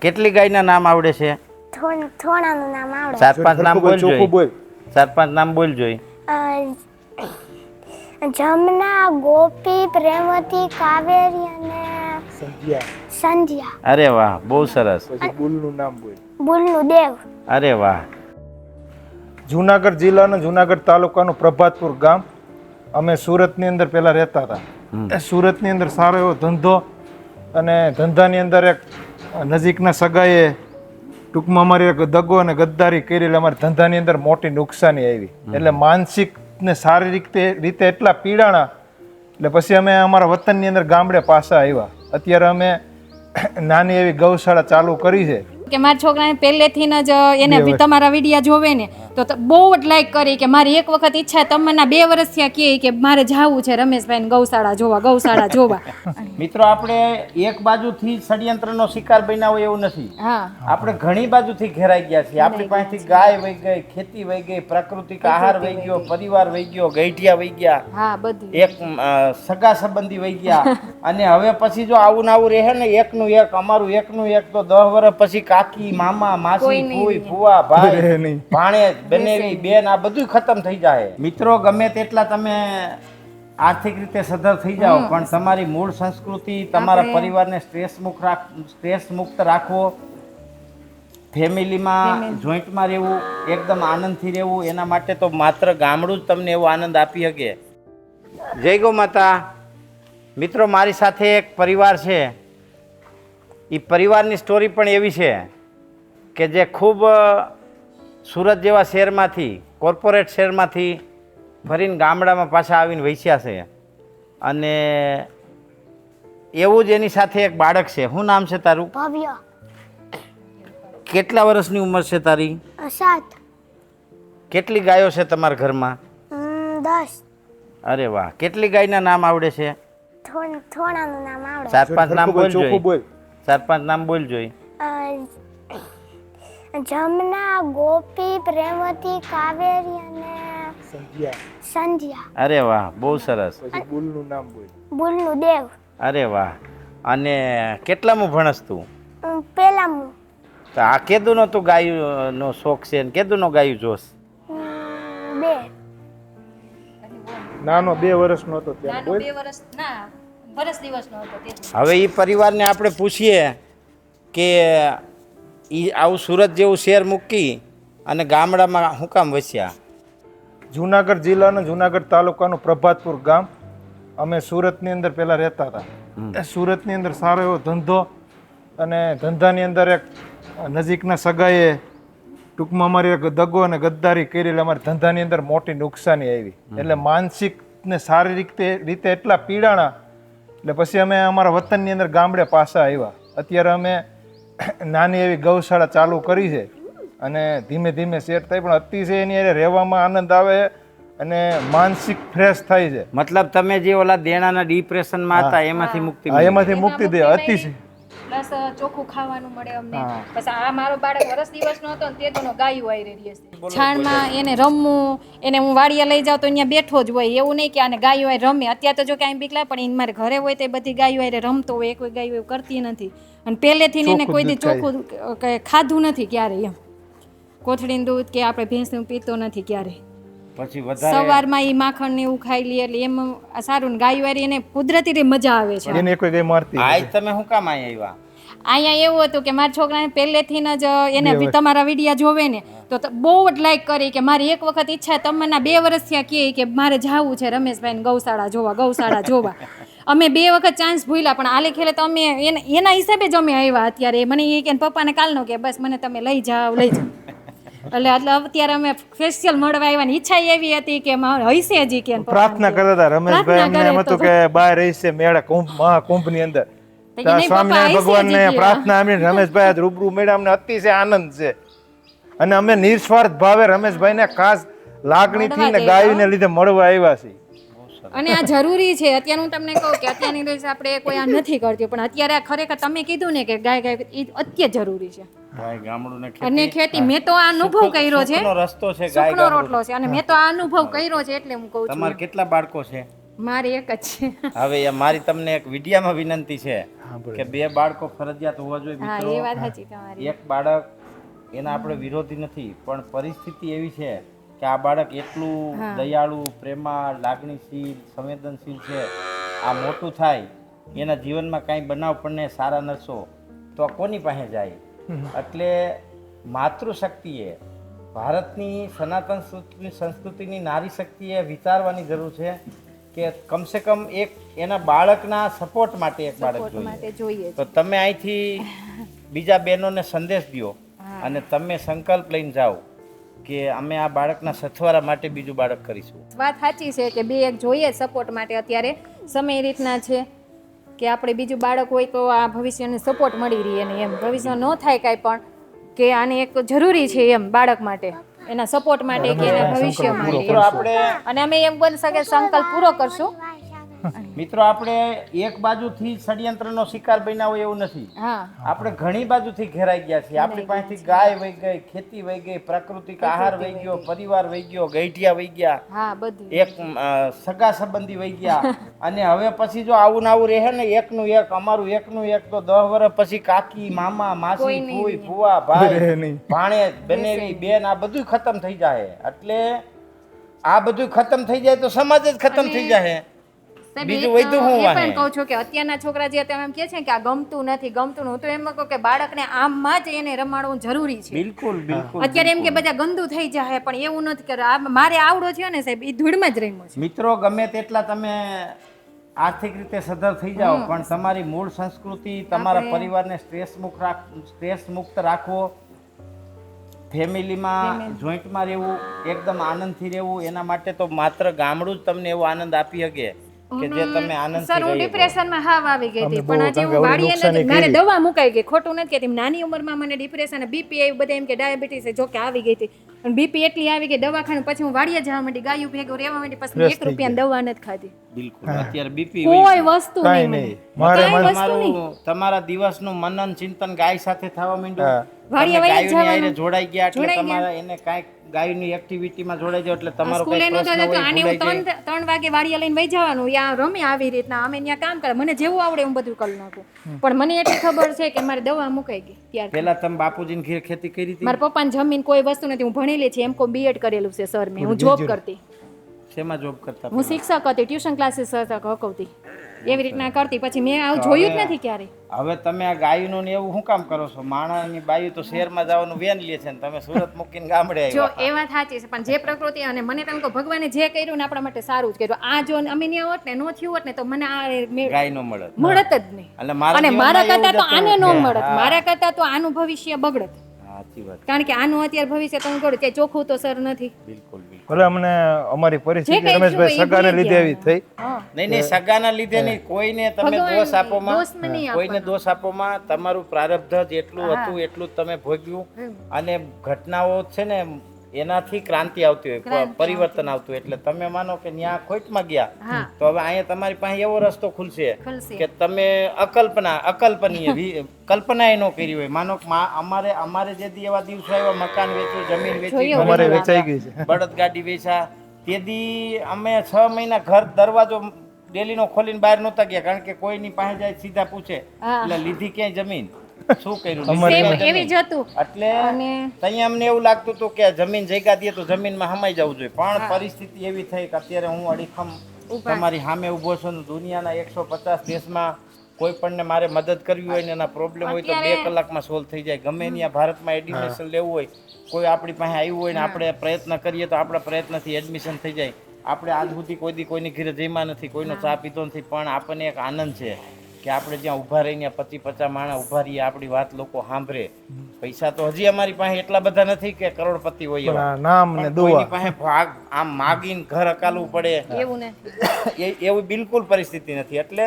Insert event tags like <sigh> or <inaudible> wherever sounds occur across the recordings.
કેટલી ગાયના નામ આવડે છે? થોડ- થોડાનું નામ આવડે. ચાર પાંચ નામ બોલ જોઈ. બોલ. પાંચ નામ બોલ જોઈ. જમના ગોપી પ્રેમવતી કાવેરી અને સંધ્યા. અરે વાહ બહુ સરસ. બુલનું નામ બોલ. બુલનું દેવ. અરે વાહ. જુનાગઢ જિલ્લાનું જુનાગઢ તાલુકાનું પ્રભાતપુર ગામ. અમે સુરતની અંદર પહેલાં રહેતા હતા. એ સુરતની અંદર સારો એવો ધંધો અને ધંધાની અંદર એક નજીકના સગાએ ટૂંકમાં અમારી દગો અને ગદ્દારી કરી એટલે અમારા ધંધાની અંદર મોટી નુકસાની આવી. એટલે માનસિક ને શારીરિક રીતે એટલા પીડાણા એટલે પછી અમે અમારા વતનની અંદર ગામડે પાછા આવ્યા. અત્યારે અમે નાની એવી ગૌશાળા ચાલુ કરી છે. કે મારા છોકરાને પહેલેથી જ એને તમારા વિડીયા જોવે ને તો બહુ જ લાઈક કરી કે મારી એક વખત ઈચ્છા તમને બે વર્ષ થયા કહે કે મારે જાવું છે રમેશભાઈ ગૌશાળા જોવા ગૌશાળા જોવા. <laughs> મિત્રો આપણે એક બાજુથી ષડયંત્રનો શિકાર બન્યા હોય એવું નથી. આપણે ઘણી બાજુથી ઘેરાઈ ગયા છીએ. આપણી પાસેથી ગાય વહી ગઈ ખેતી વહી ગઈ પ્રાકૃતિક આહાર વહી ગયો પરિવાર વહી ગયો ગઈઠિયા વહી ગયા. હા બધું. એક સગા સંબંધી વહી ગયા. <laughs> અને હવે પછી જો આવું ને આવું રહે ને એકનું એક અમારું એકનું એક તો દસ વર્ષ પછી કાકી મામા માસી ફૂઈ ફુવા ભાઈ <laughs> નહીં. ભાણે બનેવી બેન આ બધું ખતમ થઈ જાય. મિત્રો ગમે તેટલા તમે આર્થિક રીતે સધર થઈ જાઓ પણ તમારી મૂળ સંસ્કૃતિ તમારા પરિવારને સ્ટ્રેસ મુક્ત રાખ સ્ટ્રેસ મુક્ત રાખવો ફેમિલીમાં જોઈન્ટમાં રહેવું એકદમ આનંદથી રહેવું એના માટે તો માત્ર ગામડું જ તમને એવો આનંદ આપી શકે. જય ગૌ માતા. મિત્રો મારી સાથે એક પરિવાર છે. એ પરિવારની સ્ટોરી પણ એવી છે કે જે ખૂબ સુરત જેવા શહેરમાંથી કોર્પોરેટ શહેરમાંથી ફરીને ગામડામાં પાછા આવીને વૈસ્યા છે. અને એવું જ એની સાથે એક બાળક છે. શું નામ છે તારું? ભવ્ય. કેટલા વર્ષની ઉંમર છે તારી? સાત. કેટલી ગાયો છે તમારા ઘરમાં? દસ. અરે વાહ. કેટલી ગાયના નામ આવડે છે? થોડ- થોડાનું નામ આવડે. ચાર પાંચ નામ બોલ ચોખ્ખું જોઈ બોલ. ચાર પાંચ નામ બોલ જોઈ. અ, જમના ગોપી પ્રેમવતી કાવેરી અને સંધ્યા. સંધ્યા. અરે વાહ બહુ સરસ. બુલનું નામ બોલ. બુલનું દેવ. અરે વાહ. અને કેટલામું ભણસ તું? પેલામું. તો આ કેદુનો તું ગાયું નો શોખ છે ને કેદુનો ગાયું જોશ? બે. નાનો બે વર્ષનો હતો ત્યાં બોલ. બે વર્ષ ના. વર્ષ દિવસનો હતો તે હવે એ પરિવારને આપણે પૂછીએ કે એ આવું સુરત જેવું શહેર મૂકી અને ગામડામાં શું કામ વસ્યા? જુનાગઢ જિલ્લાનું જુનાગઢ તાલુકાનું પ્રભાતપુર ગામ. અમે સુરતની અંદર પહેલાં રહેતા હતા. એ સુરતની અંદર સારો એવો ધંધો અને ધંધાની અંદર એક નજીકના સગાએ ટૂંકમાં અમારી એક દગો અને ગદ્દારી કરી એટલે અમારા ધંધાની અંદર મોટી નુકસાની આવી. એટલે માનસિક ને શારીરિક તે- રીતે એટલા પીડાણા એટલે પછી અમે અમારા વતનની અંદર ગામડે પાછા આવ્યા. અત્યારે અમે નાની એવી ગૌશાળા ચાલુ કરી છે અને ધીમે ધીમે સેટ થાય પણ અતિશય એની અરે રહેવામાં આનંદ આવે અને માનસિક ફ્રેશ થાય છે. મતલબ તમે જે ઓલા દેણાના ડિપ્રેશનમાં હતા એમાંથી મુક્તિ એમાંથી મુક્તિ દે અતિશય. પ્લસ ચોખ્ખું ખાવાનું મળે અમને. પછી આ મારો બાળક વરસ દિવસનો હતો ને તે તો ગાયું આવી રહી છે. છાણમાં એને રમવું એને હું વાડિયા લઈ જાઉં તો અહીંયા બેઠો જ હોય. એવું નહીં કે આને ગાયું આવી રમે. અત્યારે તો જો કાંઈ બીક લાગે પણ એને મારે ઘરે હોય તો એ બધી ગાયું આવી રમતો હોય. એ કોઈ ગાયો એવું કરતી નથી. અને પહેલેથી ને એને કોઈ દી ચોખ્ખું કે ખાધું નથી ક્યારેય એમ. કોથળીનું દૂધ કે આપણે ભેંસનું પીતો નથી ક્યારેય પછી વધારે સવારમાં એ માખણ ને એવું ખાઈ લે એટલે એમ આ સારું ને ગાય વારી એને કુદરતી રીતે મજા આવે છે. એને કોઈ કઈ મારતી આજ તમે હું કામ અહીંયા આવ્યા? અહીંયા એવું હતું કે મારા છોકરાને પહેલેથી જ એને તમારા વિડીયા જોવે ને તો બહુ જ લાઈક કરી કે મારી એક વખત ઈચ્છા તમને બે વર્ષ થયા કહે કે મારે જાવું છે રમેશભાઈ ગૌશાળા જોવા ગૌશાળા <laughs> જોવા. અમે બે વખત ચાન્સ ભૂલ્યા પણ આલે ખેલે તો અમે એના એના હિસાબે જ અમે આવ્યા અત્યારે. મને એ કે પપ્પાને કાલનો કે બસ મને તમે લઈ જાઓ લઈ જાઓ. એટલે એટલે અત્યારે અમે ફેશિયલ મળવા આવવાની ઈચ્છા એવી હતી કે હૈસે હજી કે પ્રાર્થના કરતા હતા રમેશભાઈ અમને એમ હતું કે બહાર હૈસે મેળા કુંભ મહાકુંભની અંદર સ્વામિનારાયણ આઈસે ભગવાન ને પ્રાર્થના આમીને રમેશભાઈ આજ રૂબરૂ મેળા અમને અતિશય આનંદ છે. અને અમે નિસ્વાર્થ ભાવે રમેશભાઈ ને ખાસ લાગણીથી ને ગાયને લીધે મળવા આવ્યા છીએ. અને આ જરૂરી છે અત્યારે હું તમને કહું કે અત્યારની દિવસ આપણે કોઈ આ નથી કરતી પણ અત્યારે ખરેખર તમે કીધું ને કે ગાય ગાય એ અત્યંત જરૂરી છે. ગાય ગામડું ને અને ખેતી મેં તો આ અનુભવ કર્યો છે. રસ્તો છે ગાય સુખનો રોટલો છે અને મેં તો આ અનુભવ કર્યો છે એટલે હું કહું છું. તમારે કેટલા બાળકો છે? મારી એક જ છે. હવે મારી તમને એક વિડિયામાં વિનંતી છે કે બે બાળકો ફરજિયાત હોવા જોઈએ હા મિત્રો. એ વાત સાચી તમારી. એક બાળક એના આપણે વિરોધી નથી પણ પરિસ્થિતિ એવી છે કે આ બાળક એટલું દયાળુ પ્રેમાળ લાગણીશીલ સંવેદનશીલ છે. આ મોટું થાય એના જીવનમાં કાંઈ બનાવ પણ સારા નરસો. તો આ કોની પાસે જાય? એટલે માતૃશક્તિએ ભારતની સનાતન સંસ્કૃતિની નારી શક્તિએ વિચારવાની જરૂર છે કે કમસે કમ એક એના બાળકના સપોર્ટ માટે એક બાળક જોઈએ. તો તમે અહીંથી બીજા બહેનોને સંદેશ દો અને તમે સંકલ્પ લઈને જાઓ કે અમે આ બાળકના સથવારા માટે બીજું બાળક કરીશું. વાત સાચી છે કે બે એક જોઈએ સપોર્ટ માટે. અત્યારે સમય રીતના છે. કે આપણે બીજું બાળક હોય તો આ ભવિષ્યને સપોર્ટ મળી રહે ને એમ. ભવિષ્ય ન થાય કાંઈ પણ કે આને એક જરૂરી છે એમ બાળક માટે. એના સપોર્ટ માટે કે એના ભવિષ્ય માટે અને અમે એમ બની શકે સંકલ્પ પૂરો કરશું. મિત્રો આપણે એક બાજુથી ષડયંત્રનો શિકાર બન્યા હોય એવું નથી. આપણે ઘણી બાજુથી ઘેરાઈ ગયા છીએ. આપણી પાસેથી ગાય વહી ગઈ ખેતી વહી ગઈ પ્રાકૃતિક આહાર વહી ગયો પરિવાર વહી ગયો ગઈઠિયા વહી ગયા. એક સગા સંબંધી વહી ગયા. <laughs> અને હવે પછી જો આવું ને આવું રહે ને એકનું એક અમારું એકનું એક તો દસ વર્ષ પછી કાકી મામા માસી ફૂઈ ફુવા ભાઈ ભાણે બનેવી બેન આ બધું ખતમ થઈ જાય એટલે આ બધું ખતમ થઈ જાય તો સમાજ જ ખતમ થઈ જાય બીજું એક, વધુ હું પણ કહું છું કે અત્યારના છોકરા જે એમ કહે છે કે આ ગમતું નથી ગમતું હું તો એમ કહું કે બાળકને આમમાં જ એને રમાડવું જરૂરી છે. બિલકુલ બિલકુલ અત્યારે એમ કે બધા ગંદુ થઈ જાય પણ એવું નથી કે આ મારે આવડો છે ને સાહેબ એ ધૂળમાં જ રમ્યો છે. મિત્રો ગમે તેટલા તમે આર્થિક રીતે સદર થઈ જાઓ પણ તમારી મૂળ સંસ્કૃતિ તમારા પરિવારને સ્ટ્રેસ મુક્ત રાખ સ્ટ્રેસ મુક્ત રાખવો ફેમિલીમાં જોઈન્ટમાં રહેવું એકદમ આનંદથી રહેવું એના માટે તો માત્ર ગામડું જ તમને એવો આનંદ આપી શકે. કે જે તમે આનંદ સર હું. ડિપ્રેશનમાં હાવ આવી ગઈ હતી પણ આજે હું વાડીએ નથી મારે દવા મુકાઈ ગઈ ખોટું નથી કહેતી. નાની ઉંમરમાં મને ડિપ્રેશન બીપી આવી બધા એમ કે ડાયાબિટીસ જો કે આવી ગઈ હતી. પણ બીપી એટલી આવી ગઈ દવાખાને પછી હું વાડીએ જવા માંડી ગાયું ભેગું રહેવા માંડી પછી એક રૂપિયા દવા નથી ખાધી. બિલકુલ અત્યારે બીપી કોઈ વસ્તુ નહીં. મારે વસ્તુ નહીં. તમારું તમારા દિવસનું મનન ચિંતન ગાય સાથે થવા માંડ્યું. હારે જવાનું. જોડાઈ ગયા એટલે તમારા એને કાંઈક ગાયની એક્ટિવિટીમાં જોડાઈ જાવ એટલે તમારો સ્કૂલે નો નહોતો તો આને હું ત્રણ ત્રણ વાગે વાડિયા લઈને વહી જવાનું. યા રમે આવી રીતના. અમે ત્યાં કામ કરે. મને જેવું આવડે હું બધું કરી નાખું પણ મને એટલી ખબર છે કે મારે દવા મુકાઈ ગઈ ત્યાર પેલા તમે બાપુજીની ઘેર ખેતી કરી હતી? મારા પપ્પાને જમીન કોઈ વસ્તુ નથી. હું ભણેલી છે. એમ કો બીએડ કરેલું છે સર મેં. હું જોબ કરતી. શેમાં જોબ કરતા હું શિક્ષક હતી ટ્યુશન ક્લાસીસ હકવતી. એવી રીતના કરતી. પછી મેં આવું જોયું જ નથી ક્યારે હવે તમે આ ગાયનું ને એવું શું કામ કરો છો? માણસની બાયું તો શહેરમાં જવાનું વેન લે છે ને તમે સુરત મૂકીને ગામડે જો એ વાત સાચી છે પણ જે પ્રકૃતિ અને મને તમે કહો ભગવાને જે કર્યું ને આપણા માટે સારું જ કર્યું. આ જો અમે ન્યા હોત ને ન થયું હોત ને તો મને આ ગાય નો મળે મળત જ નહીં. અને મારા કરતા તો આને નો મળત. મારા કરતા તો આનું ભવિષ્ય બગડત. સાચી વાત. કારણ કે આનું અત્યારે ભવિષ્ય તમે કહો તે ચોખ્ખું તો સર નથી. બિલકુલ. ભલે અમને અમારી પરિસ્થિતિ રમેશભાઈ સગાને લીધે એવી થઈ. નહીં નહીં સગાના લીધે નહીં. કોઈને તમે દોષ આપોમાં કોઈને દોષ આપોમાં તમારું પ્રારબ્ધ જેટલું હતું એટલું જ તમે ભોગ્યું. અને ઘટનાઓ છે ને એનાથી ક્રાંતિ આવતી હોય પરિવર્તન આવતું હોય. એટલે તમે માનો કે ત્યાં ખોટમાં ગયા તો હવે અહીંયા તમારી પાસે એવો રસ્તો ખુલશે કે તમે અકલ્પના અકલ્પનીય કલ્પના એ ન કરી હોય. માનો અમારે અમારે જે દી એવા દિવસો આવ્યા મકાન વેચ્યું જમીન વેચી અમારે વેચાઈ ગઈ છે. બળદ ગાડી વેચા. તે દી અમે છ મહિના ઘર દરવાજો ડેલીનો ખોલીને બહાર નહોતા ગયા કારણ કે કોઈની પાસે જાય સીધા પૂછે એટલે લીધી ક્યાંય જમીન? શું કર્યું? સેમ એવી જ હતું. એટલે અને અમને એવું લાગતું હતું કે જમીન જગ્યા દે તો જમીનમાં હમાઈ જવું જોઈએ. પણ પરિસ્થિતિ એવી થઈ કે અત્યારે હું અડીખમ તમારી સામે ઊભો છું દુનિયાના એકસો પચાસ દેશમાં કોઈ પણને મારે મદદ કરવી હોય ને એના પ્રોબ્લેમ હોય તો બે કલાકમાં સોલ્વ થઈ જાય. ગમે ત્યાં ભારતમાં એડમિશન લેવું હોય કોઈ આપણી પાસે આવ્યું હોય ને આપણે પ્રયત્ન કરીએ તો આપણા પ્રયત્નથી એડમિશન થઈ જાય. આપણે આજ સુધી કોઈ દી કોઈની ઘરે જમ્યા નથી કોઈનો ચા પીતો નથી પણ આપણને એક આનંદ છે. કે આપણે જ્યાં ઊભા રહીને પચી પચાસ માણસ ઊભા રહીએ આપણી વાત લોકો સાંભળે. પૈસા તો હજી અમારી પાસે એટલા બધા નથી કે કરોડપતિ હોય નામ ને દુઆ. પાસે ભાગ આમ માગીને ઘર અકાલવું પડે. એવું ને. એવી બિલકુલ પરિસ્થિતિ નથી. એટલે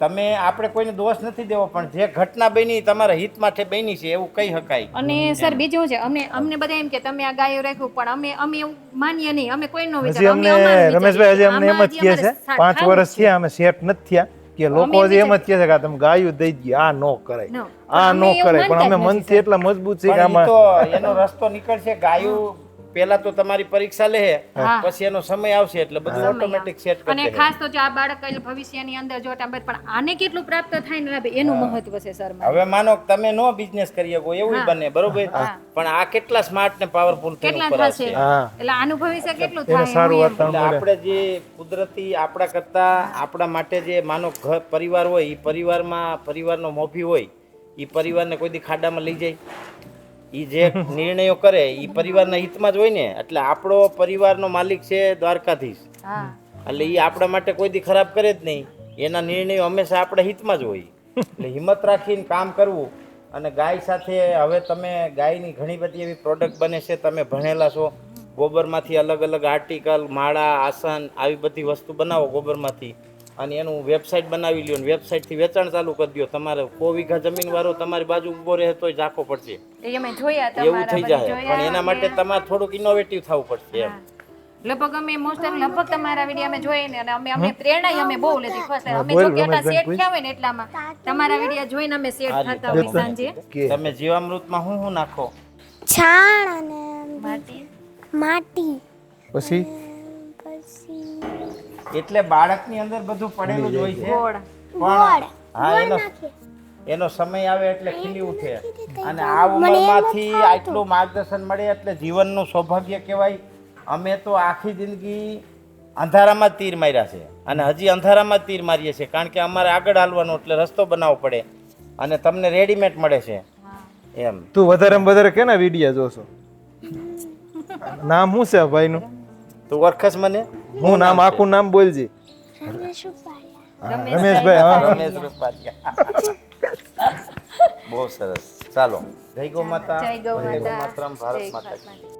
તમે આપણે કોઈને દોષ નથી દેવો પણ જે ઘટના બની તમારા હિત માટે બની છે એવું કહી શકાય. અને સર બીજું છે અમે અમને બધા એમ કે તમે આ ગાયો રાખ્યું પણ અમે અમે એવું માનીએ નહીં. અમે કોઈ વિચાર અમને રમેશભાઈ અમને એમ જ કહે છે પાંચ વર્ષ થયા અમે સેટ નથી થયા. કે લોકો એમ જ કહે છે કે તમે ગાયું દઈ ગયા આ નો કરાય. આ નો કરાય. પણ અમે મનથી એટલા મજબૂત છે કે આમાં એનો રસ્તો નીકળશે ગાયું પહેલા તો તમારી પરીક્ષા લે પછી એનો સમય આવશે એટલે બધું ઓટોમેટિક સેટ કરી અને ખાસ તો જો આ બાળક ભવિષ્યની અંદર જો ટાઈમ પણ આને કેટલું પ્રાપ્ત થાય ને લાભ એનું મહત્વ છે સર હવે માનો કે તમે નો બિઝનેસ કરી શકો એવું બને બરોબર? પણ આ કેટલા સ્માર્ટ ને પાવરફુલ કેટલા થશે? એટલે આનું ભવિષ્ય કેટલું થાય આપણે જે કુદરતી આપણા કરતા આપણા માટે જે માનો ઘર પરિવાર હોય એ પરિવારમાં પરિવારનો મોભી હોય એ પરિવારને કોઈ દી ખાડામાં લઈ જાય. એ જે નિર્ણયો કરે એ પરિવારના હિતમાં જ હોય ને એટલે આપણો પરિવારનો માલિક છે દ્વારકાધીશ. એટલે એ આપણા માટે કોઈ દી ખરાબ કરે જ નહીં. એના નિર્ણયો હંમેશા આપણા હિતમાં જ હોય. એટલે હિંમત રાખીને કામ કરવું. અને ગાય સાથે હવે તમે ગાયની ઘણી બધી એવી પ્રોડક્ટ બને છે તમે ભણેલા છો. ગોબરમાંથી અલગ અલગ આર્ટિકલ માળા આસન આવી બધી વસ્તુ બનાવો ગોબરમાંથી. અને એનું વેબસાઇટ બનાવી લ્યો ને વેબસાઇટથી વેચાણ ચાલુ કરી દો તમારે કો વીઘા જમીન વાળો તમારી બાજુ ઊભો રહે તોય ઝાંખો પડશે. અમે જોયા એવું થઈ જાય. પણ એના માટે તમારે થોડુંક ઇનોવેટિવ થવું પડશે એમ. લગભગ અમે મોસ્ટ ઓફ લગભગ તમારા વીડિયો અમે જોઈને અને અમે અમે પ્રેરણા અમે બહુ લીધી ખુશ અમે જો કે એટલા સેટ થયા હોય ને એટલામાં તમારા વીડિયો જોઈને અમે સેટ થતા હોય સાંજે. તમે જીવામૃતમાં શું શું નાખો? છાણ અને માટી. માટી. પછી? એટલે બાળકની અંદર બધું પડેલું જ હોય છે. પણ હા એનો એનો સમય આવે એટલે ખીલી ઉઠે. અને આ ઉંમરમાંથી આટલું માર્ગદર્શન મળે એટલે જીવનનું સૌભાગ્ય કહેવાય. અમે તો આખી જિંદગી અંધારામાં જ તીર માર્યા છે. અને હજી અંધારામાં જ તીર મારીએ છીએ. કારણ કે અમારે આગળ હાલવાનું એટલે રસ્તો બનાવવો પડે. અને તમને રેડીમેડ મળે છે. એમ. તું વધારે ને વધારે કેના વિડીયા જોશો? <laughs> નામ શું છે ભાઈનું? તું ઓળખસ મને? હું નામ આખું નામ બોલજી. રમેશભાઈ હા. રમેશ બહુ સરસ. ચાલો. જય ગૌ માતા. જય ગૌ માતા. ભારત માતા.